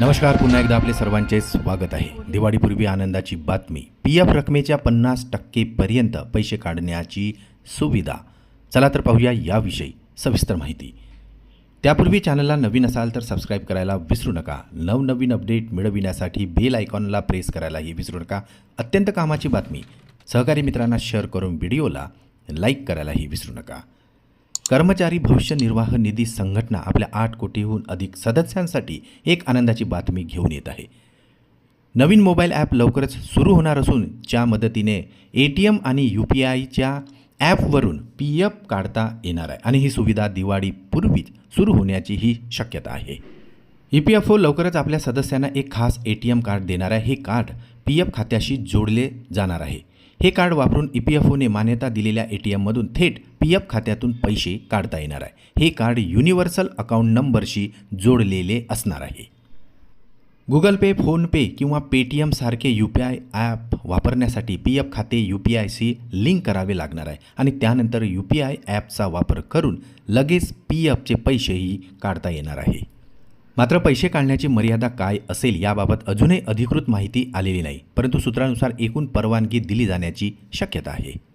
नमस्कार पुन्हा एकदा आपले सर्वांचे स्वागत आहे. दिवाळीपूर्वी आनंदाची बातमी. पी एफ रकमेच्या पन्नास टक्केपर्यंत पैसे काढण्याची सुविधा. चला तर पाहूया याविषयी सविस्तर माहिती. त्यापूर्वी चॅनलला नवीन असाल तर सबस्क्राईब करायला विसरू नका. नवनवीन अपडेट मिळविण्यासाठी बेल आयकॉनला प्रेस करायलाही विसरू नका. अत्यंत कामाची बातमी. सहकारी मित्रांना शेअर करून व्हिडिओला लाईक करायलाही विसरू नका. कर्मचारी भविष्य निर्वाह निधी संघटना आपल्या आठ कोटीहून अधिक सदस्यांसाठी एक आनंदाची बातमी घेऊन येत आहे. नवीन मोबाईल ॲप लवकरच सुरू होणार असून ज्या मदतीने ए टी एम आणि यू पी आयच्या ॲपवरून पी एफ काढता येणार आहे आणि ही सुविधा दिवाळीपूर्वीच सुरू होण्याची ही शक्यता आहे. ई पी एफ ओ लवकरच आपल्या सदस्यांना एक खास ए टी एम कार्ड देणार आहे. हे कार्ड पी एफ खात्याशी जोडले जाणार आहे. हे कार्ड वापरून ई पी एफ ओने मान्यता दिलेल्या ए टी एममधून थेट पी एफ खात्यातून पैसे काढता येणार आहे. हे कार्ड युनिव्हर्सल अकाउंट नंबरशी जोडलेले असणार आहे. गुगल पे फोनपे किंवा पेटीएम सारखे यू पी आय ॲप वापरण्यासाठी पी एफ खाते यू पी आयशी लिंक करावे लागणार आहे आणि त्यानंतर यू पी आय ॲपचा वापर करून लगेच पी एफचे पैसेही काढता येणार आहे. मात्र पैसे काढण्याची मर्यादा काय असेल याबाबत अजूनही अधिकृत माहिती आलेली नाही परंतु सूत्रानुसार एकूण परवानगी दिली जाण्याची शक्यता आहे.